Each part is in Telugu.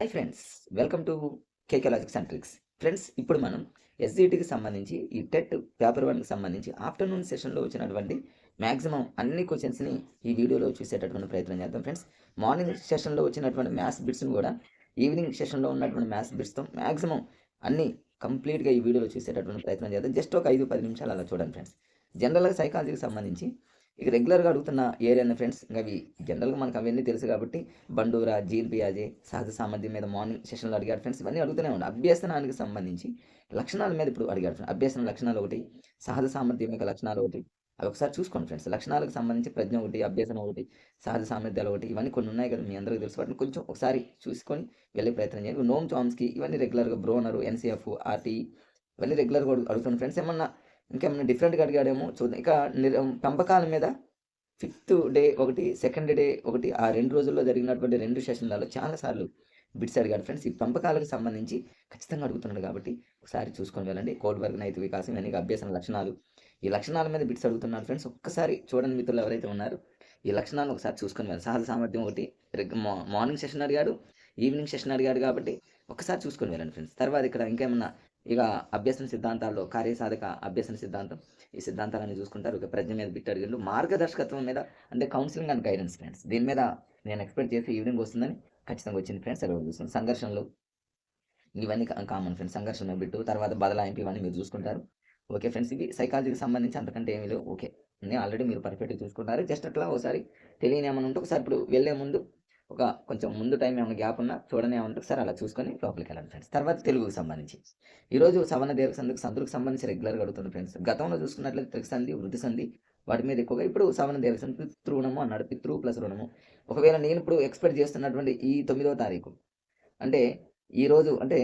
Hi friends welcome to KK logics and tricks. Friends ఇప్పుడు మనం ఎస్జిటికి సంబంధించి ఈ టెట్ పేపర్ వన్కి సంబంధించి ఆఫ్టర్నూన్ సెషన్లో వచ్చినటువంటి మ్యాక్సిమం అన్ని క్వశ్చన్స్ని ఈ వీడియోలో చూసేటటువంటి ప్రయత్నం చేద్దాం ఫ్రెండ్స్. మార్నింగ్ సెషన్లో వచ్చినటువంటి మ్యాథ్స్ బిట్స్ని కూడా ఈవినింగ్ సెషన్లో ఉన్నటువంటి మ్యాథ్స్ బిట్స్తో మ్యాక్సిమం అన్ని కంప్లీట్గా ఈ వీడియోలో చూసేటటువంటి ప్రయత్నం చేద్దాం. జస్ట్ ఒక ఐదు పది నిమిషాలు అలా చూడండి ఫ్రెండ్స్. జనరల్గా సైకాలజీకి సంబంధించి ఇక రెగ్యులర్గా అడుగుతున్న ఏరియా ఫ్రెండ్స్ ఇంకా అవి జనరల్గా మనకు అవన్నీ తెలుసు కాబట్టి బండూరా జీల్పియాజీ సహజ సామర్థ్యం మీద మార్నింగ్ సెషన్లో అడిగాడు ఫ్రెండ్స్ ఇవన్నీ అడుగుతూనే ఉన్నాయి అభ్యసనానికి సంబంధించి లక్షణాల మీద ఇప్పుడు అడిగాడు ఫ్రెండ్స్ అభ్యసన లక్షణాలు ఒకటి సహజ సామర్థ్యం యొక్క లక్షణాలు ఒకటి. అవి ఒకసారి చూసుకోండి ఫ్రెండ్స్ లక్షణాలకు సంబంధించి ప్రజ్ఞ ఒకటి అభ్యసనం ఒకటి సహజ సామర్థ్యాలు ఒకటి ఇవన్నీ కొన్ని ఉన్నాయి కదా మీ అందరికీ తెలుసు. వాటిని కొంచెం ఒకసారి చూసుకొని వెళ్ళే ప్రయత్నం చేయండి. నోమ్ చామ్స్కి ఇవన్నీ రెగ్యులర్గా బ్రోనరు ఎన్సీఎఫ్ ఆర్టీ ఇవన్నీ రెగ్యులర్గా అడుగుతున్నాను ఫ్రెండ్స్ ఏమన్నా ఇంకేమైనా డిఫరెంట్గా అడిగాడేమో చూద్దాం. ఇక పెంపకాల మీద ఫిఫ్త్ డే ఒకటి సెకండ్ డే ఒకటి ఆ రెండు రోజుల్లో జరిగినటువంటి రెండు సెషన్లలో చాలాసార్లు బిట్స్ అడిగాడు. ఫ్రెండ్స్ ఈ పెంపకాలకు సంబంధించి ఖచ్చితంగా అడుగుతున్నాడు కాబట్టి ఒకసారి చూసుకొని వెళ్ళండి. కోల్వర్గ్ నైతి వికాసం అనేక అభ్యసన లక్షణాలు. ఈ లక్షణాల మీద బిట్స్ అడుగుతున్నాడు ఫ్రెండ్స్. ఒక్కసారి చూడండి మిత్రులు ఎవరైతే ఉన్నారో ఈ లక్షణాలు ఒకసారి చూసుకొని వెళ్ళండి. సహజ సామర్థ్యం ఒకటి. రెగ్- మా- మార్నింగ్ సెషన్ అడిగాడు ఈవినింగ్ సెషన్ అడిగాడు కాబట్టి ఒకసారి చూసుకొని వెళ్ళండి ఫ్రెండ్స్. తర్వాత ఇక్కడ ఇంకేమన్నా ఇక అభ్యసన సిద్ధాంతాల్లో కార్యసాధక అభ్యసన సిద్ధాంతం. ఈ సిద్ధాంతాలన్నీ చూసుకుంటారు. ఇక ప్రజ్ఞ మీద బిట్ అడిగిండు. మార్గదర్శకత్వం మీద అంటే కౌన్సిలింగ్ అండ్ గైడెన్స్ ఫ్రెండ్స్ దీని మీద నేను ఎక్స్పెక్ట్ చేసి ఈవినింగ్ వస్తుందని ఖచ్చితంగా వచ్చింది ఫ్రెండ్స్ సెలవు చూస్తుంది సంఘర్షణలు ఇవన్నీ కామన్ ఫ్రెండ్స్ సంఘర్షణ బిట్టు తర్వాత బదలాయింపు ఇవన్నీ మీరు చూసుకుంటారు. ఓకే ఫ్రెండ్స్ ఇవి సైకాలజీకి సంబంధించి అంతకంటే ఏమీ లేవు. ఓకే. నేను ఆల్రెడీ మీరు పర్ఫెక్ట్గా చూసుకుంటారు. జస్ట్ అట్లా ఒకసారి తెలియని ఏమైనా ఉంటే ఒకసారి ఇప్పుడు వెళ్ళే ముందు ఒక కొంచెం ముందు టైం ఏమైనా గ్యాప్ ఉన్నా చూడని ఏమంటే ఒకసారి అలా చూసుకొని లోపలికి వెళ్ళండి ఫ్రెండ్స్. తర్వాత తెలుగుకు సంబంధించి. ఈరోజు సవర్ణ దీర్ఘ సందుకు సందుకు సంబంధించి రెగ్యులర్గా అడుగుతుంది ఫ్రెండ్స్. గతంలో చూసుకున్నట్లయితే త్రిసంధి వృద్ధి సంధి వాటి మీద ఎక్కువగా ఇప్పుడు సవర్ణ దీర్ఘ సంధి తృణము అన్నాడు. పితృ ప్లస్ రుణము. ఒకవేళ నేను ఇప్పుడు ఎక్స్పెక్ట్ చేస్తున్నటువంటి ఈ తొమ్మిదవ తారీఖు అంటే ఈరోజు అంటే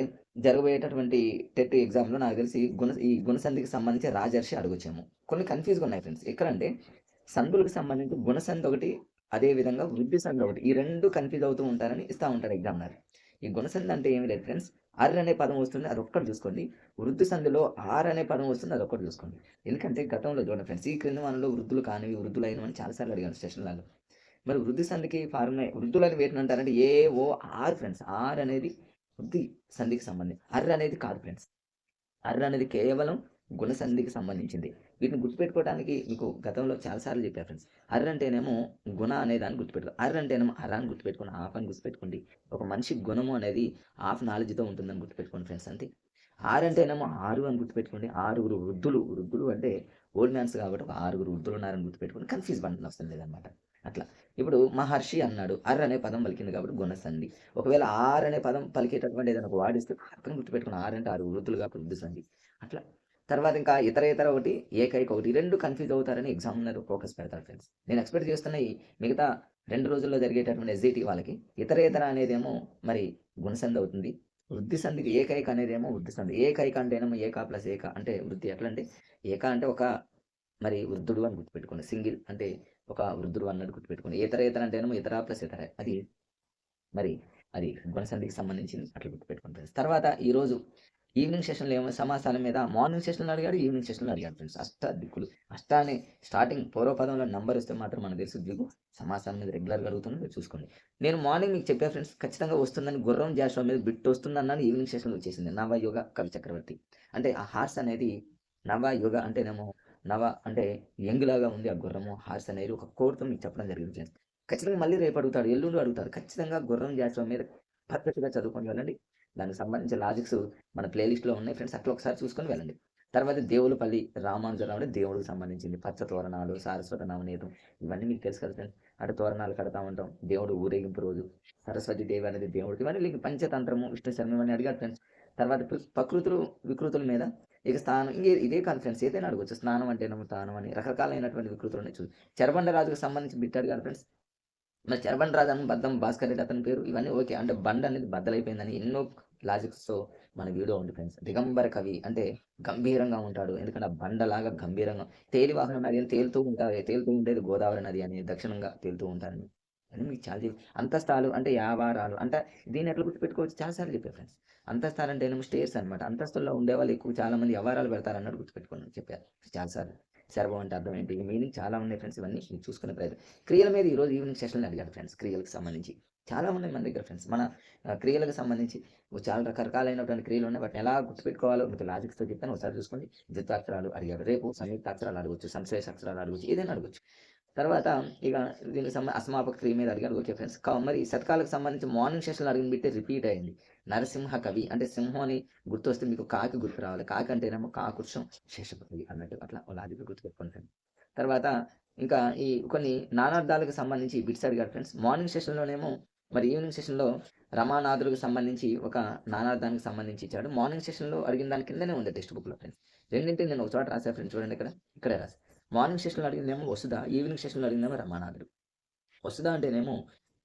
జరగబోయేటటువంటి టెట్ ఎగ్జామ్లో నాకు తెలిసి గుణ ఈ గుణసంధికి సంబంధించి రాజర్షి అడగొచ్చాము. కొన్ని కన్ఫ్యూజ్గా ఉన్నాయి ఫ్రెండ్స్. ఎక్కడంటే సంధులకు సంబంధించి గుణసంధి ఒకటి అదే విధంగా వృద్ధి సంధి ఒకటి. ఈ రెండు కన్ఫ్యూజ్ అవుతూ ఉంటారని ఇస్తూ ఉంటారు ఎగ్జామినర్ ఈ గుణసంధి అంటే ఏమి లేదు ఫ్రెండ్స్ అర్ అనే పదం వస్తుంది అది ఒక్కటి చూసుకోండి. వృద్ధి సంధిలో ఆర్ అనే పదం వస్తుంది అది ఒక్కటి చూసుకోండి. ఎందుకంటే గతంలో చూడండి ఫ్రెండ్స్ ఈ క్రింద మనలో వృద్ధులు కానివి వృద్ధులు అయినవని చాలాసార్లు అడిగాను స్టేషన్లలో మరి వృద్ధి సంధికి ఫార్ములా వృద్ధులని వేటిని అంటారంటే ఏ ఓ ఆర్ ఫ్రెండ్స్ ఆర్ అనేది వృద్ధి సంధికి సంబంధించి అర్ర అనేది కాదు ఫ్రెండ్స్ అర్ర అనేది కేవలం గుణ సంధికి సంబంధించింది. వీటిని గుర్తుపెట్టుకోవడానికి మీకు గతంలో చాలాసార్లు చెప్పారు ఫ్రెండ్స్ అర్ర అంటేనేమో గుణ అనే దాన్ని గుర్తుపెట్టుకో. అర్ర అంటేనేమో అర అని గుర్తుపెట్టుకోండి ఆఫ్ అని గుర్తుపెట్టుకోండి. ఒక మనిషి గుణము అనేది ఆఫ్ నాలెడ్జ్తో ఉంటుందని గుర్తుపెట్టుకోండి ఫ్రెండ్స్ అంతే. ఆరు అంటేనేమో ఆరు అని గుర్తుపెట్టుకోండి. ఆరుగురు వృద్ధులు వృద్ధులు అంటే ఓల్డ్ మ్యాన్స్ కాబట్టి ఒక ఆరుగురు వృద్ధులు ఉన్నారని గుర్తుపెట్టుకోండి. కన్ఫ్యూజ్ బంటన్ అవసరం లేదనమాట. అట్లా. ఇప్పుడు మహర్షి అన్నాడు అర్ అనే పదం పలికింది కాబట్టి గుణసంధి. ఒకవేళ ఆర్ అనే పదం పలికేటటువంటి ఏదైనా ఒక వాడిస్తే అర్థం గుర్తుపెట్టుకుని ఆర్ అంటే ఆరు వృద్ధులు కాబట్టి వృద్ధి సంధి. అట్లా. తర్వాత ఇంకా ఇతర ఇతర ఒకటి ఏకైక ఒకటి రెండు కన్ఫ్యూజ్ అవుతారని ఎగ్జామినర్ ఫోకస్ పెడతారు ఫ్రెండ్స్ నేను ఎక్స్పెక్ట్ చేస్తున్న ఈ మిగతా రెండు రోజుల్లో జరిగేటటువంటి ఎస్జిటి వాళ్ళకి ఇతర ఇతర అనేదేమో మరి గుణసంధి అవుతుంది. వృద్ధి సంధికి ఏకైక అనేదేమో వృద్ధి సంధి. ఏకైక అంటేనేమో ఏకా ప్లస్ ఏక అంటే వృద్ధి ఎట్లా అంటే ఏక అంటే ఒక మరి వృద్ధుడు అని గుర్తుపెట్టుకోండి. సింగిల్ అంటే ఒక వృద్ధుడు అన్నట్టు గుర్తుపెట్టుకోండి. ఇతర ఇతర అంటేనేమో ఇతర ప్లస్ ఇతర. అది మరి అది గుణసంధికి సంబంధించింది అట్లా గుర్తుపెట్టుకుంటుంది తర్వాత ఈరోజు ఈవినింగ్ సెషన్లో ఏమో సమాసాల మీద మార్నింగ్ సెషన్లో అడిగాడు ఈవినింగ్ సెషన్లో అడిగాడు ఫ్రెండ్స్. అష్ట దిక్కులు. అష్ట అని స్టార్టింగ్ పూర్వపదంలో నంబర్ వస్తే మాత్రం మనకు తెలుసు దిగు. సమాసాల మీద రెగ్యులర్గా అడుగుతున్నాను మీరు చూసుకోండి. నేను మార్నింగ్ మీకు చెప్పాను ఫ్రెండ్స్ ఖచ్చితంగా వస్తుందని గుర్రం జాషువా మీద బిట్ వస్తుంది అన్నాను ఈవినింగ్ సెషన్లో వచ్చేసింది. నవ యోగ కవి చక్రవర్తి. అంటే ఆ హార్స్ అనేది నవ యుగ అంటేనేమో నవ అంటే యంగులాగా ఉంది ఆ గుర్రము హార్స్ అనేది ఒక కోడ్తో మీకు చెప్పడం జరిగింది ఫ్రెండ్స్. ఖచ్చితంగా మళ్ళీ రేపు అడుగుతాడు ఎల్లుండి అడుగుతాడు. ఖచ్చితంగా గుర్రం జాషువా మీద పర్ఫెక్ట్గా చదువుకొని వెళ్ళండి. దానికి సంబంధించిన లాజిక్స్ మన ప్లేలిస్ట్లో ఉన్నాయి ఫ్రెండ్స్ అట్లా ఒకసారి చూసుకొని వెళ్ళండి. తర్వాత దేవులపల్లి రామానుజరావు అంటే దేవుడికి సంబంధించింది. పచ్చ తోరణాలు సారస్వత నవనీతం ఇవన్నీ మీకు తెలుసు కదా ఫ్రెండ్స్ అటు తోరణాలు కడతా ఉంటాం. దేవుడు ఊరేగింపు రోజు సరస్వతి దేవి అనేది దేవుడికి. ఇవన్నీ పంచతంత్రము విష్ణు శర్మ ఇవన్నీ అడిగాడు ఫ్రెండ్స్ తర్వాత ప్రకృతులు వికృతుల మీద ఇక స్నానం ఇంకే ఇదే కాదు ఫ్రెండ్స్ ఏదైనా అడగచ్చు. స్నానం అంటే ఏమో స్నానం అని రకరకాలైనటువంటి వికృతులు ఉన్నాయి చూసి చరబండరాజుకు సంబంధించి బిట్ అడిగాడు ఫ్రెండ్స్ మరి చరబండరాజు అని బద్దం భాస్కర్ రెడ్డి అతని పేరు. ఇవన్నీ ఓకే. అంటే బండ అనేది బద్దలైపోయిందని ఎన్నో లాజిక్స్తో మన వీడియో ఉంది ఫ్రెండ్స్ దిగంబర కవి అంటే గంభీరంగా ఉంటాడు. ఎందుకంటే ఆ బండలాగా గంభీరంగా తేలివాహన నది అని తేలుతూ ఉంటారు తేలుతూ ఉండేది గోదావరి నది అని దక్షిణంగా తేలుతూ ఉంటారని అని మీకు చాలా అంతస్తాలు అంటే యావారాలు అంటే దీన్ని ఎట్లా గుర్తుపెట్టుకోవచ్చు? చాలాసార్లు చెప్పారు ఫ్రెండ్స్ అంతస్తాలు అంటే ఏమో స్టేర్స్ అనమాట అంతస్తుల్లో ఉండేవాళ్ళు ఎక్కువ చాలా మంది వ్యవహారాలు పెడతారు అన్నట్టు గుర్తుపెట్టుకుని చెప్పారు చాలాసార్లు శర్వం అంటే అర్థం ఏంటి? మీనింగ్ చాలా ఉన్నాయి ఫ్రెండ్స్ ఇవన్నీ చూసుకునే ప్రయత్నం. క్రియల మీద ఈరోజు ఈవినింగ్ సెషన్లో అడిగారు ఫ్రెండ్స్ క్రియలకు సంబంధించి. చాలా ఉన్నాయి మన దగ్గర ఫ్రెండ్స్ మన క్రియలకు సంబంధించి చాలా రకరకాలైనటువంటి క్రియలు ఉన్నాయి వాటిని ఎలా గుర్తుపెట్టుకోవాలో మీకు లాజిక్స్తో చెప్తాను ఒకసారి చూసుకోండి. ద్వితాక్షరాలు అడిగారు. రేపు సంయుక్త అక్షరాలు అడగచ్చు సంశ్లేష అక్షరాలు అడగచ్చు ఏదైనా అడగచ్చు. తర్వాత ఇక దీనికి సంబంధించి అస్మాపక క్రియ మీద అడిగారు. ఓకే ఫ్రెండ్స్ మరి శతకాలకు సంబంధించి మార్నింగ్ సెషన్లో అడిగిన బిట్టే రిపీట్ అయింది. నరసింహ కవి అంటే సింహం అని గుర్తు వస్తే మీకు కాకి గుర్తు రావాలి. కాకి అంటేనేమో కాకుర్షం శేషపతి అన్నట్టు అట్లా లాజిక్ గుర్తుపెట్టుకోండి ఫ్రెండ్స్ తర్వాత ఇంకా ఈ కొన్ని నానార్థాలకు సంబంధించి బిట్స్ అడిగారు ఫ్రెండ్స్ మార్నింగ్ సెషన్లోనేమో మరి ఈవినింగ్ సెషన్లో రమానాథులకు సంబంధించి ఒక నానార్థానికి సంబంధించి ఇచ్చాడు. మార్నింగ్ సెషన్లో అడిగిన దాని కిందనే ఉంది టెక్స్ట్ బుక్లో ఫ్రెండ్స్ రెండింటిని నేను ఒక చోట రాసా ఫ్రెండ్స్ చూడండి ఇక్కడ. ఇక్కడే రాసా మార్నింగ్ సెషన్లో అడిగిందేమో వసుదా ఈవినింగ్ సెషన్లో అడిగిందేమో రమానాథుడు. వసుదా అంటేనేమో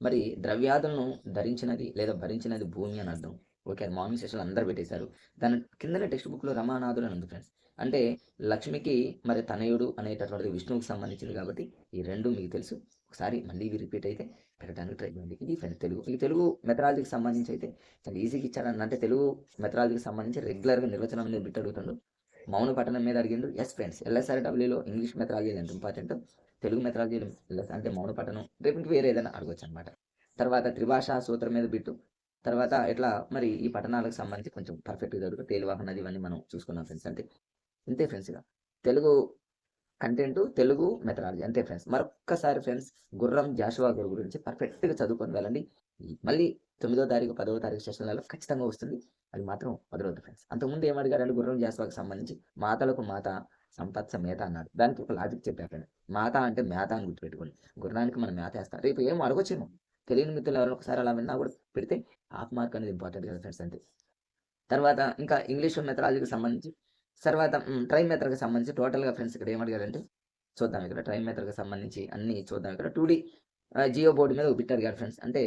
మరి ద్రవ్యాదులను ధరించినది లేదా భరించినది భూమి అని అర్థం. ఓకే అది మార్నింగ్ సెషన్లో అందరు పెట్టేశారు. దాని కిందనే టెక్స్ట్ బుక్లో రమానాథుడు అని ఉంది ఫ్రెండ్స్ అంటే లక్ష్మికి మరి తనయుడు అనేటటువంటిది విష్ణువుకి సంబంధించింది కాబట్టి ఈ రెండు మీకు తెలుసు. ఒకసారి మళ్ళీ ఇవి రిపీట్ అయితే పెట్టడానికి ట్రై చేయండి. ఇది ఫ్రెండ్స్ తెలుగు. ఈ తెలుగు మెథడాలజీకి సంబంధించి అయితే చాలా ఈజీగా ఇచ్చారని అంటే తెలుగు మెథడాలజీకి సంబంధించి రెగ్యులర్గా నిర్వచనం మీద బిట్ అడుగుతుండు. మౌన పఠనం మీద అడిగిండు. ఎస్ ఫ్రెండ్స్ ఎల్ఎస్ఆర్ డబ్ల్యూలో ఇంగ్లీష్ మెథడాలజీ ఎంత ఇంపార్టెంట్ తెలుగు మెథడాలజీ అంటే మౌన పఠనం. రేపు వేరే ఏదైనా అడగొచ్చు అనమాట తర్వాత త్రిభాషా సూత్రం మీద బిట్టు. తర్వాత ఇట్లా మరి ఈ పఠనాలకు సంబంధించి కొంచెం పర్ఫెక్ట్గా జరుగుతుంది. తేలివాహన నది ఇవన్నీ మనం చూసుకున్నాం ఫ్రెండ్స్ అంటే ఇంతే ఫ్రెండ్స్ ఇక. Telugu content Telugu methodology. అంతే ఫ్రెండ్స్. మరొక్కసారి ఫ్రెండ్స్ గుర్రం జాషువా గారి గురించి పర్ఫెక్ట్గా చదువుకొని వెళ్ళండి. మళ్ళీ తొమ్మిదో తారీఖు పదవ తారీఖు సెషన్లలో ఖచ్చితంగా వస్తుంది. అది మాత్రం వదలవద్దు ఫ్రెండ్స్. అంతకుముందు ఏమడిగారంటే గుర్రం జాషువాకి సంబంధించి మాతలకు మాత సంపత్ సమేత అన్నాడు. దానికి ఒక లాజిక్ చెప్పారు మాత అంటే మేత అని గుర్తుపెట్టుకోండి. గుర్రానికి మనం మేత వేస్తాం. రేపు ఏం అడగొచ్చాను తెలియని మిత్రులు ఎవరైనా ఒకసారి అలా విన్నా కూడా పెడితే హాఫ్ మార్క్ అనేది ఇంపార్టెంట్ కదా ఫ్రెండ్స్. అంతే. తర్వాత ఇంకా ఇంగ్లీష్ మెథడాలజీకి సంబంధించి తర్వాత ట్రై సంబంధించి టోటల్గా ఫ్రెండ్స్ ఇక్కడ ఏమడిగారంటే చూద్దాం ఇక్కడ ట్రై సంబంధించి అన్ని చూద్దాం ఇక్కడ టూ డి జియో బోర్డు మీద పెట్టారు గారు ఫ్రెండ్స్. అంటే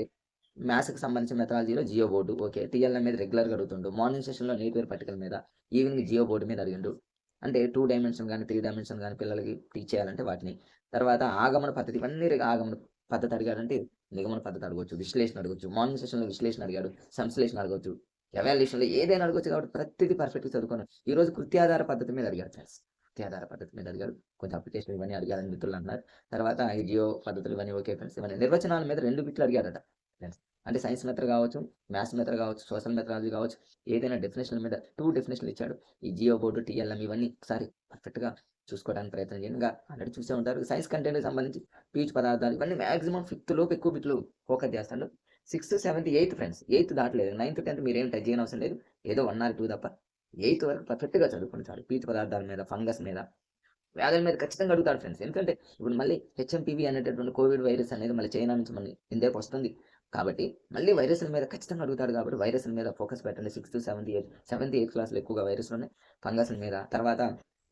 మ్యాథ్స్కి సంబంధించిన మెథాలజీలో జియో బోర్డు ఓకే టీఎల్ఎం మీద రెగ్యులర్గా అడుగుతుండు. మార్నింగ్ సెషన్లో నేటివేర్ పట్టికల మీద ఈవినింగ్ జియో బోర్డు మీద అడిగిండు. అంటే టూ డైమెన్షన్ కానీ త్రీ డైమెన్షన్ కానీ పిల్లలకి టీచ్ చేయాలంటే వాటిని. తర్వాత ఆగమన పద్ధతి ఇవన్నీ ఆగమన పద్ధతి అడిగాడంటే నిగమన పద్ధతి అడగవచ్చు విశ్లేషణ అడగవచ్చు మార్నింగ్ సెషన్లో విశ్లేషణ అడిగాడు సంశ్లేషణ అడగవచ్చు ఎవాల్యుయేషన్లో ఏదైనా అడగవచ్చు కాబట్టి ప్రతిదీ పర్ఫెక్ట్గా చదువుకున్నాను. ఈ రోజు కృత్యాధార పద్ధతి మీద అడిగారు ఫ్రెండ్స్ కృత్యాధార పద్ధతి మీద అడిగారు కొంచెం అప్లికేషన్ ఇవన్నీ అడిగారని మిత్రులు అన్నారు. తర్వాత జియో పద్ధతులు ఇవన్నీ ఓకే ఫ్రెండ్స్ ఇవన్నీ నిర్వచనాల మీద రెండు బిట్లు అడిగారట ఫ్రెండ్స్ అంటే సైన్స్ మెథడ్ కావచ్చు మ్యాథ్స్ మెథడ్ కావచ్చు సోషల్ మెథడాలజీ కావచ్చు ఏదైనా డెఫినేషన్ మీద టూ డెఫినేషన్లు ఇచ్చాడు. ఈ జియో బోర్డు టీఎల్ఎం ఇవన్నీ ఒకసారి పర్ఫెక్ట్గా చూసుకోవడానికి ప్రయత్నం చేయండి. ఇంకా ఆల్రెడీ చూసే ఉంటారు. సైన్స్ కంటెంట్కి సంబంధించి పీచ్ పదార్థాలు ఇవన్నీ మాక్సిమం ఫిఫ్త్లోకి ఎక్కువ బిట్లు ఫోకస్ చేస్తాడు. Sixth seventh eighth friends. Eighth దాటలేదు. Ninth tenth మీరు ఏం టచ్ చేయని అవసరం లేదు? ఏదో వన్ ఆర్ టూ తప్ప. ఎయిత్ వరకు పర్ఫెక్ట్గా చదువుకుని చాలు. పీచు పదార్థాల మీద ఫంగస్ మీద. వ్యాధుల మీద ఖచ్చితంగా అడుగుతాడు ఫ్రెండ్స్. ఎందుకంటే ఇప్పుడు మళ్ళీ హెచ్ఎంపీవీ అనేటటువంటి కోవిడ్ వైరస్ అనేది మళ్ళీ చైనా నుంచి మళ్ళీ ఇండియాకి వస్తుంది. కాబట్టి మళ్ళీ వైరస్ల మీద ఖచ్చితంగా అడుగుతాడు కాబట్టి వైరస్ల మీద ఫోకస్ పెట్టండి. Sixth seventh eighth seventh eighth క్లాస్లో ఎక్కువగా వైరస్లు ఉన్నాయి. ఫంగస్ల మీద. తర్వాత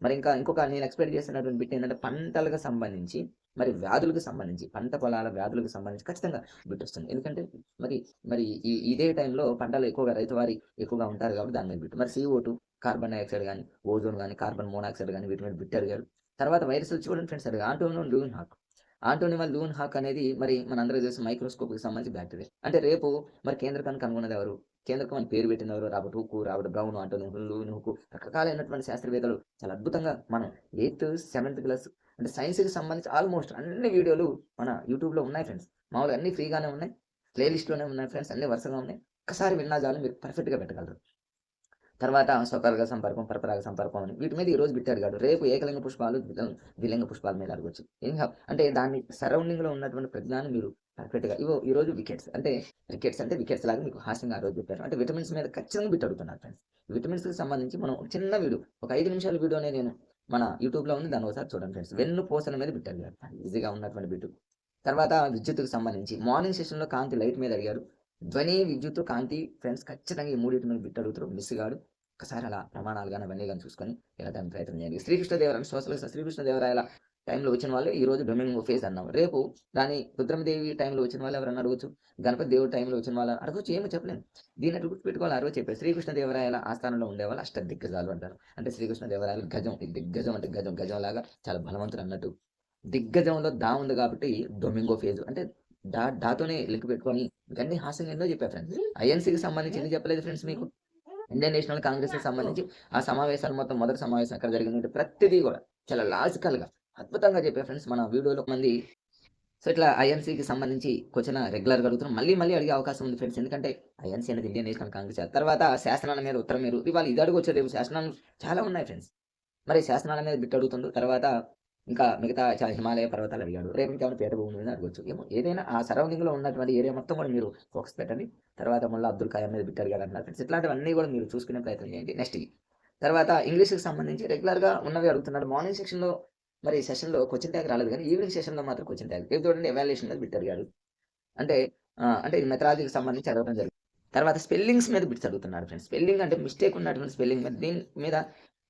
మరి ఇంకా ఇంకొక నేను ఎక్స్పెక్ట్ చేసినటువంటి బిట్ ఏంటంటే పంటలకు సంబంధించి మరి వ్యాధులకు సంబంధించి పంట పొలాల వ్యాధులకు సంబంధించి ఖచ్చితంగా బిట్ వస్తుంది. ఎందుకంటే మరి మరి ఈ ఇదే టైంలో పంటలు ఎక్కువగా రైతు వారి ఎక్కువగా ఉంటారు కాబట్టి దాని మీద బిట్ మరి CO2 టూ కార్బన్ డైఆక్సైడ్ కానీ ఓజోన్ కానీ కార్బన్ మోనాక్సైడ్ కానీ వీటి మీద బిట్ అడిగారు. తర్వాత వైరస్లు చూడండి ఫ్రెండ్స్ అడిగారు. ఆంటోనియో లూన్ హాక్ ఆంటోనిమల్ లూన్ హాక్ అనేది మరి మనందరికీ మైక్రోస్కోప్ మైక్రోస్కోప్కి సంబంధించి బ్యాక్టీరియా అంటే రేపు మరి కేంద్రకాన్ని కనుగొన్నది ఎవరు? కేంద్రకం అని పేరు పెట్టినవారు Robert Hooke Robert Brown Antonie Leeuwenhoek రకరకాలైనటువంటి శాస్త్రవేత్తలు. చాలా అద్భుతంగా మనం ఎయిత్ సెవెంత్ క్లాస్ అంటే సైన్స్కి సంబంధించి ఆల్మోస్ట్ అన్ని వీడియోలు మన యూట్యూబ్లో ఉన్నాయి ఫ్రెండ్స్ మామూలుగా అన్ని ఫ్రీగానే ఉన్నాయి. ప్లేలిస్ట్లోనే ఉన్నాయి ఫ్రెండ్స్ అన్ని వరుసగా ఉన్నాయి. ఒక్కసారి విన్నా చాలు మీరు పర్ఫెక్ట్గా పెట్టగలరు. తర్వాత స్వకర్గ సంపర్కం పరపరాగ సంపర్కం అని వీటి మీద ఈ రోజు బిట్ అడిగాడు రేపు ఏకలింగ పుష్పాలు ద్విలింగ- పుష్పాల మీద అడగచ్చు. ఏం అంటే దాని సరౌండింగ్లో ఉన్నటువంటి ప్రజ్ఞాన్ని మీరు పర్ఫెక్ట్ ఇవో ఈ రోజు వికెట్స్ అంటే వికెట్స్ అంటే వికెట్స్ లాగా మీకు హాస్యంగా ఆ రోజు చెప్పారు. అంటే విటమిన్స్ మీద ఖచ్చితంగా బిట్ అడుగుతున్నారు ఫ్రెండ్స్ విటమిన్స్కి సంబంధించి మనం చిన్న వీడియో ఒక ఐదు నిమిషాల వీడియోనే నేను మన యూట్యూబ్లో ఉంది. దాని ఒకసారి చూడండి ఫ్రెండ్స్ వెన్ను పోసన మీద బిట్ అడిగారు ఈజీగా ఉన్నటువంటి బిట్ తర్వాత విద్యుత్కు సంబంధించి మార్నింగ్ సెషన్లో కాంతి లైట్ మీద అడిగారు. ధ్వని విద్యుత్ కాంతి ఫ్రెండ్స్ ఖచ్చితంగా ఈ మూడింటి మీద బిట్ అడుగుతారు. మిస్ కాడు ఒకసారి అలా ప్రమాణాలు కానీ అవన్నీ కానీ చూసుకొని వెళ్ళడానికి ప్రయత్నం చేయండి. శ్రీకృష్ణదేవరాయల సోషల్ శ్రీకృష్ణదేవరాయల టైంలో వచ్చిన వాళ్ళు ఈ రోజు డొమింగో ఫేజ్ అన్నాం. రేపు దాని రుద్రమదేవి టైంలో వచ్చిన వాళ్ళు ఎవరన్నా అడగచ్చు? గణపతి దేవుడి టైంలో వచ్చిన వాళ్ళు అడగచ్చు? ఏమి చెప్పలేము దీన్ని అటు గుర్తుపెట్టుకోవాలి. అరవై చెప్పారు. శ్రీకృష్ణదేవరాయల ఆస్థానంలో ఉండేవాళ్ళు అష్ట దిగ్గజాలు అంటారు. అంటే శ్రీకృష్ణదేవరాయలు గజం. దిగ్గజం అంటే గజం. గజం లాగా చాలా బలవంతుడు అన్నట్టు. దిగ్గజంలో దా ఉంది కాబట్టి డొమింగో ఫేజ్. అంటే డా డాతోనే లింక్ పెట్టుకొని ఇవన్నీ హాస్యంగా ఎన్నో చెప్పారు ఫ్రెండ్స్ ఐఎన్సీకి సంబంధించి చెప్పలేదు ఫ్రెండ్స్ మీకు? ఇండియన్ నేషనల్ కాంగ్రెస్కి సంబంధించి ఆ సమావేశాలు మొత్తం మొదటి సమావేశం అక్కడ జరిగిందంటే ప్రతిదీ కూడా చాలా లాజికల్గా. అద్భుతంగా చెప్పే ఫ్రెండ్స్ మన వీడియోలో మంది. సో ఇట్లా ఐఎన్సీకి సంబంధించి క్వశ్చన్ రెగ్యులర్గా అడుగుతున్నాం మళ్ళీ మళ్ళీ అడిగే అవకాశం ఉంది ఫ్రెండ్స్. ఎందుకంటే ఐఎన్సీ అనేది ఇండియన్ నేషనల్ కాంగ్రెస్. తర్వాత శాసనాల మీద ఉత్తరం మీరు. ఇవాళ ఇది అడుగు రేపు శాసనాలు చాలా ఉన్నాయి ఫ్రెండ్స్. మరి శాసనాల మీద బిట్ అడుగుతుండు తర్వాత ఇంకా మిగతా హిమాలయ పర్వతాలు అడిగాడు రేపు ఇంకేమైనా పేట భూమి మీద అడగచ్చు. ఏమో ఏదైనా ఆ సరౌండింగ్లో ఉన్నటువంటి ఏరియా మొత్తం కూడా మీరు ఫోకస్ పెట్టండి. తర్వాత మళ్ళీ అబ్దుల్ ఖాయం మీద బిట్ అడిగాడు అన్నారు ఫ్రెండ్స్. ఇట్లాంటివన్నీ కూడా మీరు చూసుకునే ప్రయత్నం చేయండి. నెక్స్ట్ తర్వాత ఇంగ్లీష్కి సంబంధించి రెగ్యులర్గా ఉన్నవి అడుగుతున్నాడు. మార్నింగ్ సెక్షన్లో మరి సెషన్లో క్వశ్చన్ ట్యాగ్ రాలేదు కానీ ఈవినింగ్ సెషన్లో మాత్రం క్వశ్చన్ ట్యాగ్ రేపు చూడండి ఎవాల్యుయేషన్ మీద బిట్ అడిగాడు అంటే అంటే ఇది మెథడాలజీకి సంబంధించి అడగడం జరిగింది. తర్వాత స్పెల్లింగ్స్ మీద బిట్స్ అడుగుతున్నాడు ఫ్రెండ్స్ స్పెల్లింగ్ అంటే మిస్టేక్ ఉన్నటువంటి స్పెల్లింగ్ మీద దీని మీద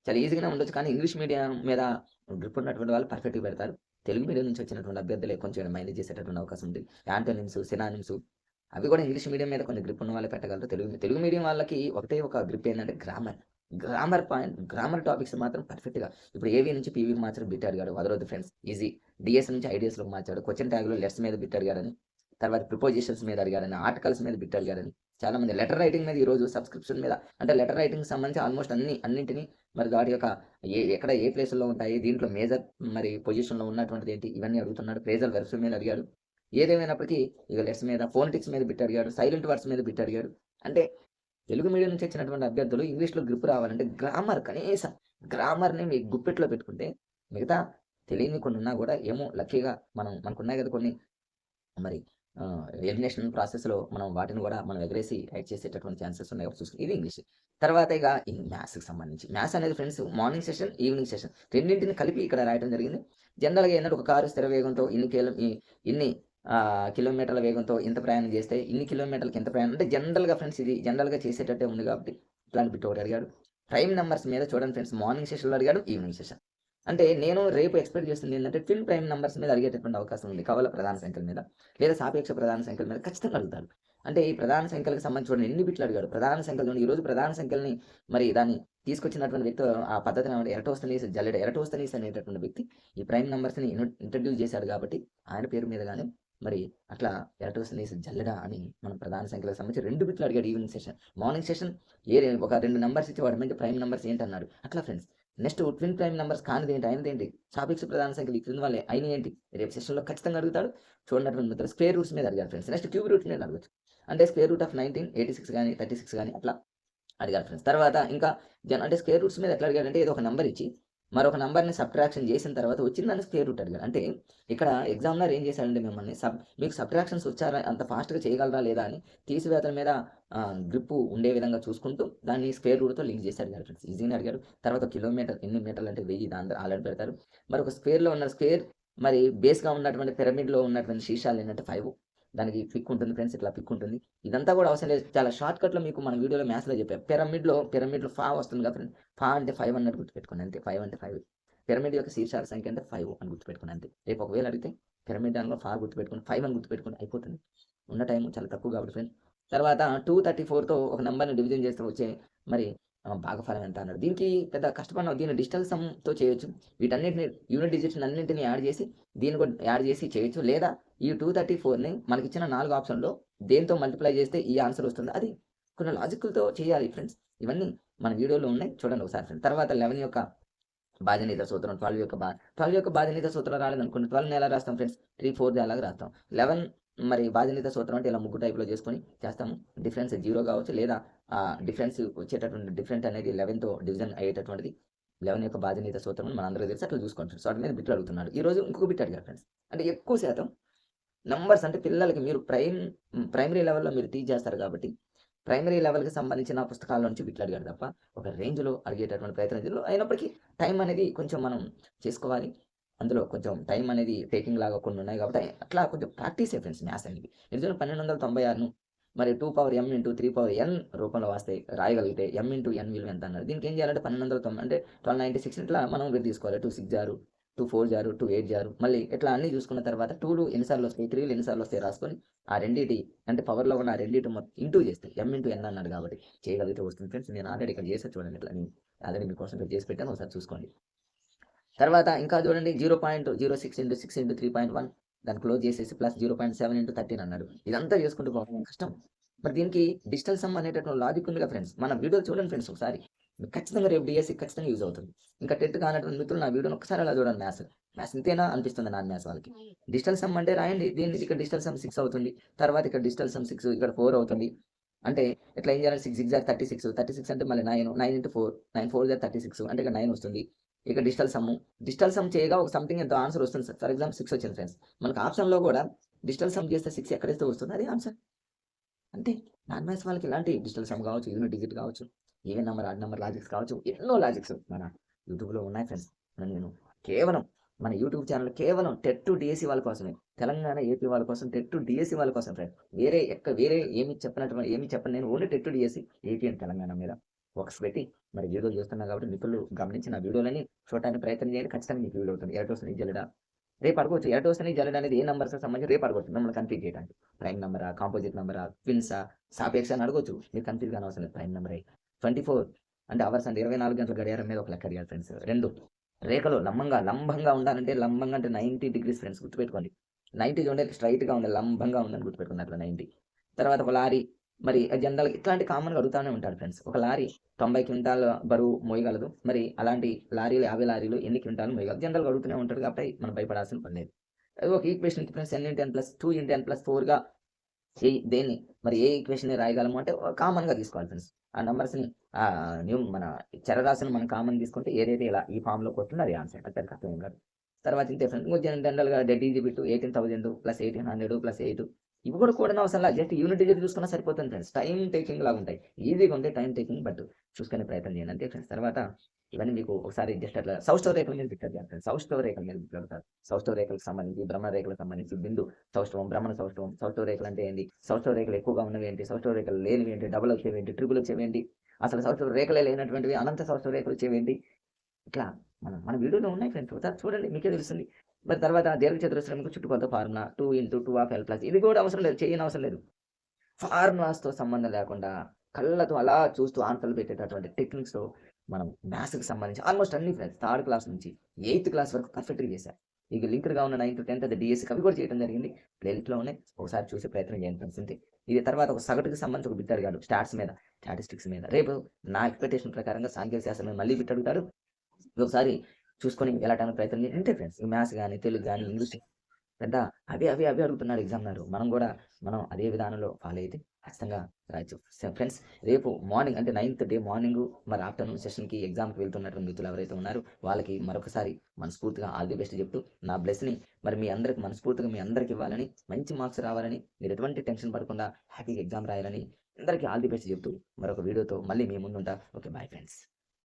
చాలా ఈజీగానే ఉండొచ్చు కానీ ఇంగ్లీష్ మీడియం మీద గ్రిప్ ఉన్నటువంటి వాళ్ళు పర్ఫెక్ట్గా పెడతారు. తెలుగు మీడియం నుంచి వచ్చినటువంటి అభ్యర్థులు కొంచెం మైనేజ్ చేసేటటువంటి అవకాశం ఉంది. యాంటోనిమ్స్ సినానిమ్స్ అవి కూడా ఇంగ్లీష్ మీడియం మీద కొన్ని గ్రిప్ ఉన్న వాళ్ళు పెట్టగలరు. తెలుగు తెలుగు మీడియం వాళ్ళకి ఒకటే ఒక గ్రిప్ ఏంటంటే grammar grammar point grammar topics మాత్రం పర్ఫెక్ట్గా ఇప్పుడు ఏవీ నుంచి పీవీకి మార్చడం బిట్టాడు అడిగాడు వదలొద్దు ఫ్రెండ్స్ ఈజీ డిఎస్ నుంచి ఐడిఎస్లోకి మార్చాడు. క్వశ్చన్ ట్యాగ్లో లెట్స్ మీద బిట్టాడు గారని తర్వాత ప్రిపోజిషన్స్ మీద అడిగారని ఆర్టికల్స్ మీద బిట్టాడు గారని చాలా మంది లెటర్ రైటింగ్ మీద ఈ రోజు సబ్స్క్రిప్షన్ మీద అంటే లెటర్ రైటింగ్ సంబంధించి ఆల్మోస్ట్ అన్ని అన్నింటినీ మరి వాటి యొక్క ఏ ఎక్కడ ఏ ప్లేస్లో ఉంటాయి దీంట్లో మేజర్ మరి పొజిషన్లో ఉన్నటువంటిది ఏంటి ఇవన్నీ అడుగుతున్నాడు. ప్రేజర్ వెర్స్ మీద అడిగాడు. ఏదేమైనప్పటికీ ఇక లెట్స్ మీద ఫోనటిక్స్ మీద బిట్ అడిగాడు సైలెంట్ వర్డ్స్ మీద బిట్ అడిగాడు అంటే తెలుగు మీడియం నుంచి వచ్చినటువంటి అభ్యర్థులు ఇంగ్లీష్లో గ్రిప్ రావాలంటే గ్రామర్ కనీసం గ్రామర్ని మీ గుప్పెట్లో పెట్టుకుంటే మిగతా తెలియని కొన్ని ఉన్నా కూడా ఏమో లక్కీగా మనం మనకున్నాయి కదా కొన్ని. మరి ఎలిమినేషన్ ప్రాసెస్లో మనం వాటిని కూడా మనం ఎగరేసి యాడ్ చేసేటటువంటి ఛాన్సెస్ ఉన్నాయి కాబట్టి చూసుకుని ఇది ఇంగ్లీష్. తర్వాత ఇక ఈ మ్యాథ్స్కి సంబంధించి. మ్యాథ్స్ అనేది friends morning session evening session రెండింటిని కలిపి ఇక్కడ రాయడం జరిగింది. జనరల్గా ఏంటంటే ఒక కారు స్థిర వేగంతో ఇన్ని కేవలం ఇన్ని కిలోమీటర్ల వేగంతో ఇంత ప్రయాణం చేస్తే ఇన్ని కిలోమీటర్లకి ఎంత ప్రయాణం అంటే జనరల్గా ఫ్రెండ్స్ ఇది జనరల్గా చేసేటట్టే ఉంది కాబట్టి ఇట్లాంటి బిట్ ఒకటి అడిగాడు. ప్రైమ్ నెంబర్స్ మీద చూడండి ఫ్రెండ్స్ మార్నింగ్ సెషన్లో అడిగాడు ఈవినింగ్ సెషన్. అంటే నేను రేపు ఎక్స్పెక్ట్ చేస్తుంది ఏంటంటే ట్విన్ ప్రైమ్ నెంబర్స్ మీద అడిగేటటువంటి అవకాశం ఉంది కవల ప్రధాన సంఖ్యల మీద? లేదా సాపేక్ష ప్రధాన సంఖ్యల మీద? ఖచ్చితంగా అడుగుతాడు. అంటే ఈ ప్రధాన సంఖ్యలకు సంబంధించి చూడండి ఎన్ని బిట్లు అడిగాడు? ప్రధాన సంఖ్యలు ఈ రోజు ప్రధాన సంఖ్యల్ని మరి దాన్ని తీసుకొచ్చినటువంటి వ్యక్తి ఆ పద్ధతిని ఏమంటే ఎరటోస్తనీస్ జల్లెడ ఎరటోస్తనీస్ అనేటటువంటి వ్యక్తి ఈ ప్రైమ్ నెంబర్స్ని ఇంట్రడ్యూస్ చేశాడు కాబట్టి ఆయన పేరు మీదగానే మరి అట్లా ఎరటోస్తనీస్ జల్లెడ అని మనం ప్రధాన సంఖ్యలకు సంబంధించి రెండు బిట్లు అడిగాడు ఈవినింగ్ సెషన్ మార్నింగ్ సెషన్ ఏ ఒక రెండు నెంబర్స్ ఇచ్చి వాటి మీద ప్రైమ్ నెంబర్స్ ఏంటి అన్నాడు అట్లా friends next twin prime numbers కానిది ఏంటి అయినది ఏంటి? సాపేక్ష ప్రధాన సంఖ్యలు ఈ క్రింద వాళ్ళే. అయిన ఏంటి? రేపు సెషన్లో ఖచ్చితంగా అడుగుతాడు. చూడనటువంటి మిత్రులు స్క్వేర్ రూట్స్ మీద అడిగారు ఫ్రెండ్స్ నెక్స్ట్ క్యూబ్ రూట్ మీద అడగచ్చు. అంటే square root of nineteen eighty six కానీ థర్టీ సిక్స్ కానీ అట్లా అడిగారు ఫ్రెండ్స్ తర్వాత ఇంకా జన అంటే స్క్వేర్ రూట్స్ మీద ఎట్లా అడిగాడంటే ఏదో ఒక నెంబర్ ఇచ్చి మరొక నెంబర్ని సబ్ట్రాక్షన్ చేసిన తర్వాత వచ్చిన దాన్ని స్క్వేర్ రూట్ అడిగాడు అంటే ఇక్కడ ఎగ్జామినర్ ఏం చేశాడంటే మిమ్మల్ని సబ్ మీకు సబ్ట్రాక్షన్స్ వచ్చారా అంత ఫాస్ట్గా చేయగలరా లేదా అని తీసివేతల మీద గ్రిప్ ఉండే విధంగా చూసుకుంటూ దాన్ని స్క్వేర్ రూట్తో లింక్ చేసి అడిగారు ఫ్రెండ్స్. ఈజీగా అడిగారు తర్వాత కిలోమీటర్ ఎన్ని మీటర్లు అంటే వెయ్యి దాని ఆల్రెడీ పెడతారు. మరి ఒక స్క్వేర్లో ఉన్న స్క్వేర్ మరి బేస్గా ఉన్నటువంటి పిరమిడ్లో ఉన్నటువంటి శీషాలు ఏంటంటే ఫైవ్. దానికి పిక్ ఉంటుంది ఫ్రెండ్స్ ఇట్లా పిక్ ఉంటుంది. ఇదంతా కూడా అవసరం లేదు. చాలా షార్ట్ కట్లో మీకు మన వీడియోలో మ్యాథ్స్లో చెప్పాం. పిరమిడ్లో పిరమిడ్లో ఫా వస్తుంది కదా ఫ్రెండ్. ఫా అంటే ఫైవ్ అన్నట్టు గుర్తుపెట్టుకోండి అంతే. ఫైవ్ అంటే ఫైవ్. పిరమిడ్ యొక్క శీర్షాల సంఖ్య అంటే ఫైవ్ అని గుర్తుపెట్టుకోండి అంతే. రేపు ఒకవేళ అడిగితే పిరమిడ్ దానిలో ఫా గుర్తుపెట్టుకుని ఫైవ్ అని గుర్తుపెట్టుకుని అయిపోతుంది. ఉన్న టైం చాలా తక్కువ కాబట్టి ఫ్రెండ్స్ తర్వాత టూ థర్టీ ఫోర్తో ఒక నెంబర్ని డివిజన్ చేస్తే వచ్చే మరి భాగఫలం ఎంత అన్నారు దీనికి పెద్ద కష్టపడిన దీన్ని డిజిటల్ సమ్తో చేయొచ్చు. వీటన్నిటిని యూనిట్ డిజిట్స్ అన్నింటిని యాడ్ చేసి దీన్ని కూడా యాడ్ చేసి చేయొచ్చు. లేదా ఈ టూ థర్టీ ఫోర్ని మనకి ఇచ్చిన నాలుగు ఆప్షన్లో దేంతో మల్టిప్లై చేస్తే ఈ ఆన్సర్ వస్తుంది. అది కొన్ని లాజిక్లతో చేయాలి ఫ్రెండ్స్. ఇవన్నీ మన వీడియోలో ఉన్నాయి. చూడండి ఒకసారి ఫ్రెండ్స్. తర్వాత లెవెన్ యొక్క బాధ్యత సూత్రం ట్వెల్వ్ యొక్క బా ట్వెల్వ్ యొక్క బాధ్యనీత సూత్రం రాలేదనుకోండి. ట్వెల్వ్ని ఎలా రాస్తాం ఫ్రెండ్స్? త్రీ ఫోర్ అలాగే రాస్తాం. లెవెన్ మరి వాజనిత సూత్రం అంటే ఇలా ముగ్గు టైప్లో చేసుకొని చేస్తాము. డిఫరెన్స్ జీరో కావచ్చు లేదా డిఫరెన్స్ వచ్చేటటువంటి డిఫరెంట్ అనేది లెవెన్తో డివిజన్ అయ్యేటటువంటిది. లెవెన్ యొక్క బాధ్యత సూత్రం అని మనందరూ తెలిసి అట్లా చూసుకోండి సో అటు మీద బిట్లు అడుగుతున్నాడు ఈ రోజు ఇంకొక బిట్ అడిగారు ఫ్రెండ్స్ అంటే ఎక్కువ శాతం నంబర్స్ అంటే పిల్లలకి మీరు ప్రైమ్ ప్రైమరీ లెవెల్లో మీరు టీచ్ చేస్తారు కాబట్టి ప్రైమరీ లెవెల్కి సంబంధించిన పుస్తకాల నుంచి బిట్లు అడిగాడు తప్ప ఒక రేంజ్లో అడిగేటటువంటి ప్రయత్నం అయినప్పటికీ టైం అనేది కొంచెం మనం చేసుకోవాలి. అందులో కొంచెం టైం అనేది టేకింగ్ లాగా కొన్ని ఉన్నాయి కాబట్టి అట్లా కొంచెం ప్రాక్టీస్ ఫ్రెండ్స్ మ్యాథ్స్ అనేది నిజంగా పన్నెండు వందల తొంభై ఆరును మరి two power M into three power N రూపంలో వస్తే రాయగలిగితే ఎం ఇంటూ ఎన్ విలువ ఎంత అన్నారు. దీనికి ఏం చేయాలంటే పన్నెండు వందల తొంభై అంటే ట్వెల్వ్ నైంటీ సిక్స్ ఇట్లా మనం విడి తీసుకోవాలి. టూ సిక్స్ జారు టూ ఫోర్ జారు టూ ఎయిట్ జారు. మళ్ళీ ఇట్లా అన్ని చూసుకున్న తర్వాత టూలు ఎన్నిసార్లు వస్తాయి? త్రీలు ఎన్నిసార్లు వస్తాయి? రాసుకొని ఆ రెండింటి అంటే పవర్లో ఉన్న ఆ రెండింటి మొత్తం ఇంటూ చేస్తే ఎం ఇంటూ ఎన్ అన్నాడు కాబట్టి చేయగలిగితే వస్తుంది ఫ్రెండ్స్ నేను ఆల్రెడీ ఇక్కడ చేసా చూడండి ఇట్లా. నేను ఆల్రెడీ మీకోసం ఇక్కడ చేసి పెట్టాను. ఒకసారి చూసుకోండి. తర్వాత ఇంకా చూడండి zero point zero six into six into three point one. దాన్ని క్లోజ్ చేసేసి plus zero point seven into thirteen అన్నాడు. ఇదంతా చేసుకుంటూ పోవడం కష్టం? మరి దీనికి డిజిటల్ సమ్ అనేటటువంటి లాజిక్ ఉంది కదా ఫ్రెండ్స్ మన వీడియో చూడండి ఫ్రెండ్స్ ఒకసారి. ఖచ్చితంగా రేపు డిఎస్సి ఖచ్చితంగా యూజ్ అవుతుంది. ఇంకా టెట్ కానటువంటి మిత్రులు నా వీడియోని ఒకసారి అలా చూడండి మ్యాథ్స్ మ్యాథ్స్ ఇంతేనా అనిపిస్తుంది నాన్ మ్యాథ్స్ వాళ్ళకి. డిజిటల్ సమ్ అంటే రాయండి. దీనికి ఇక్కడ డిజిటల్ సమ్ సిక్స్ అవుతుంది. తర్వాత ఇక్కడ డిజిటల్ సమ్ సిక్స్ ఇక్కడ ఫోర్ అవుతుంది. అంటే ఇట్లా ఏం చేయాలి six six thirty six thirty six అంటే మళ్ళీ nine nine into four nine four jar thirty six అంటే ఇక్కడ నైన్ వస్తుంది. ఇక డిజిటల్ సమ్. డిజిటల్ సమ్ చేయగా ఒక సంథింగ్ ఎంతో ఆన్సర్ వస్తుంది సార్. ఫర్ ఎగ్జాంపుల్ సిక్స్ వచ్చింది ఫ్రెండ్స్ మనకు ఆప్షన్లో కూడా డిజిటల్ సమ్ చేస్తే సిక్స్ ఎక్కడైతే వస్తుంది అదే ఆన్సర్ అంటే నాన్ మ్యాథ్స్ వాళ్ళకి ఇలాంటి డిజిటల్ సమ్ కావచ్చు యూనిట్ డిజిట్ కావచ్చు ఏవే నెంబర్ ఆడ్ నెంబర్ లాజిక్స్ కావచ్చు ఎన్నో లాజిక్స్ మన యూట్యూబ్లో ఉన్నాయి ఫ్రెండ్స్ నేను కేవలం మన యూట్యూబ్ ఛానల్ కేవలం టెట్ టు డిఎస్సి వాళ్ళ కోసమే. తెలంగాణ ఏపీ వాళ్ళ కోసం టెట్ టు డిఎస్సి వాళ్ళ కోసం ఫ్రెండ్స్ వేరే ఎక్క వేరే ఏమి చెప్పినటువంటి ఏమి చెప్పను నేను only TET to DSC AP and Telangana మీద. ఫోకస్ పెట్టి మరి వీడియో చూస్తున్నా కాబట్టి మిత్రులు గమనించి నా వీడియోలని చూడటానికి ప్రయత్నం చేయండి. ఖచ్చితంగా మీకు వీడియో అవుతుంది ఎరటోస్ జల్లడా. రేపు అడగవచ్చు ఎరటోస్ జల్లడా అనేది ఏ నెంబర్స్ సంబంధించి రేపు అడగవచ్చు మిమ్మల్ని కన్ఫ్యూజ్ చేయడానికి ప్రైమ్ నెంబరా కాంపోజిట్ నెంబరా ఫిన్సా సాపేక్ష అని అడగవచ్చు మీరు కన్ఫ్యూజ్ కానీ అవసరం లేదు. ప్రైమ్ నెంబర్ ట్వంటీ ఫోర్ అంటే అవర్స్ అంటే ఇరవై నాలుగు గంటల గడియారం మీద ఒక లెక్క అడిగారు ఫ్రెండ్స్ రెండు రేఖలు లంబంగా లంబంగా ఉండాలంటే లంబంగా అంటే నైంటీ డిగ్రీస్ ఫ్రెండ్స్ గుర్తుపెట్టుకోండి. నైంటీ చూడండి. స్ట్రైట్గా ఉంది లంబంగా ఉందని గుర్తుపెట్టుకోండి నైంటీ తర్వాత ఒక లారీ మరి జనరల్ ఇట్లాంటి కామన్గా అడుగుతూనే ఉంటారు ఫ్రెండ్స్ ఒక లారీ తొంభై క్వింటాల్ బరువు మోయగలదు. మరి అలాంటి లారీలు యాభై లారీలు ఎన్ని క్వింటాలు మోయగలదు? జనరల్గా అడుగుతూనే ఉంటారు కాబట్టి మనం భయపడాల్సిన పని లేదు. ఒక equation friends N into N plus two into N plus ఫోర్గా ఏ దేన్ని మరి ఏ ఈక్వేషన్ రాయగలము అంటే కామన్గా తీసుకోవాలి ఫ్రెండ్స్ ఆ నెంబర్స్ని మన చరరాశిని మనం కామన్ తీసుకుంటే ఏదైతే ఇలా ఈ ఫామ్లో కొట్టిందో అది ఆన్సర్ అది పెద్ద కష్టం ఏం కాదు. తర్వాత ఇంతే ఫ్రెండ్స్ ఇంకో జనరల్గా dead easy bit eighteen thousand plus eighteen hundred plus eight ఇవి కూడా కూడా అవసరం లేదు జస్ట్ యూనిట్ డిజిట్ చూసుకున్నా సరిపోతుంది ఫ్రెండ్స్ టైం టేకింగ్ లాగా ఉంటాయి. ఈజీగా ఉంటాయి టైం టేకింగ్ బట్ చూసుకునే ప్రయత్నం చేయండి. అంతే ఫ్రెండ్స్ తర్వాత ఇవన్నీ మీకు ఒకసారి జస్ట్ అట్లా సౌత్ రేఖల మీద పిక్చర్ చేస్తారు సౌత్ స్టోర్ రేఖల మీద పిక్చర్ సౌత్ రేఖలకు సంబంధించి బ్రహ్మ రేఖలకు సంబంధించి బిందు సౌష్ఠవం బ్రహ్మణ సౌష్ఠవం సౌష్ఠవ రేఖలు అంటే ఏంటి? సౌష్ఠవ రేఖలు ఎక్కువగా ఉన్నవి ఏంటి? సౌష్ఠవ రేఖలు లేనివి ఏంటి? డబుల్ వచ్చేవి ఏంటి? ట్రిపుల్ వచ్చేవి ఏంటి? అసలు సౌష్ఠవ రేఖలే లేనటువంటివి అనంత సౌష్ఠవ రేఖలు వచ్చేవి ఏంటి? ఇట్లా మనం మన వీడియోలో ఉన్నాయి ఫ్రెండ్స్ చూడండి. మీకే తెలుస్తుంది. మరి తర్వాత దీర్ఘ చతురస్రంకు చుట్టుకొలత formula two into two of L plus ఇది కూడా అవసరం లేదు చేయని అవసరం లేదు. ఫార్ములాస్తో సంబంధం లేకుండా కళ్ళతో అలా చూస్తూ ఆన్సర్లు పెట్టేటటువంటి టెక్నిక్స్తో మనం మ్యాథ్స్కి సంబంధించి ఆల్మోస్ట్ అన్ని ఫ్రెండ్స్ థర్డ్ క్లాస్ నుంచి ఎయిత్ క్లాస్ వరకు పర్ఫెక్ట్గా చేశారు. ఇక లింక్డ్గా ఉన్న నైన్త్ టెన్త్ అది డిఎస్సి అవి కూడా చేయడం జరిగింది. ప్లేలిస్ట్లో ఉన్నాయి. ఒకసారి చూసే ప్రయత్నం చేయండి ఫ్రెండ్స్ అంతే. ఇది తర్వాత ఒక సగటుకి సంబంధించి ఒక బిట్ అడిగాడు స్టాట్స్ మీద స్టాటిస్టిక్స్ మీద. రేపు నా ఎక్స్పెక్టేషన్ ప్రకారంగా సాంకేతిక శాస్త్రం మీద మళ్ళీ బిట్ అడుగుతాడు. ఒకసారి చూసుకొని వెళ్ళటానికి ప్రయత్నం అంతే ఫ్రెండ్స్ మ్యాథ్స్ కానీ తెలుగు కానీ ఇంగ్లీష్ పెద్ద అవి అవి అవి అడుగుతున్నాడు ఎగ్జామ్నారు మనం కూడా మనం అదే విధానంలో ఫాలో అయితే ఖచ్చితంగా రాయొచ్చు. ఫ్రెండ్స్ రేపు మార్నింగ్ అంటే నైన్త్ డే మార్నింగ్ మరి ఆఫ్టర్నూన్ సెషన్కి ఎగ్జామ్కి వెళ్తున్నటువంటి మిత్రులు ఎవరైతే ఉన్నారో వాళ్ళకి మరొకసారి మనస్ఫూర్తిగా ఆల్ ది బెస్ట్ చెప్తూ నా బ్లెస్ని మరి మీ అందరికి మనస్ఫూర్తిగా మీ అందరికి ఇవ్వాలని మంచి మార్క్స్ రావాలని మీరు ఎటువంటి టెన్షన్ పడకుండా హ్యాపీగా ఎగ్జామ్ రాయాలని అందరికీ ఆల్ ది బెస్ట్ చెప్తూ మరొక వీడియోతో మళ్ళీ మీ ముందుంటా. Okay bye friends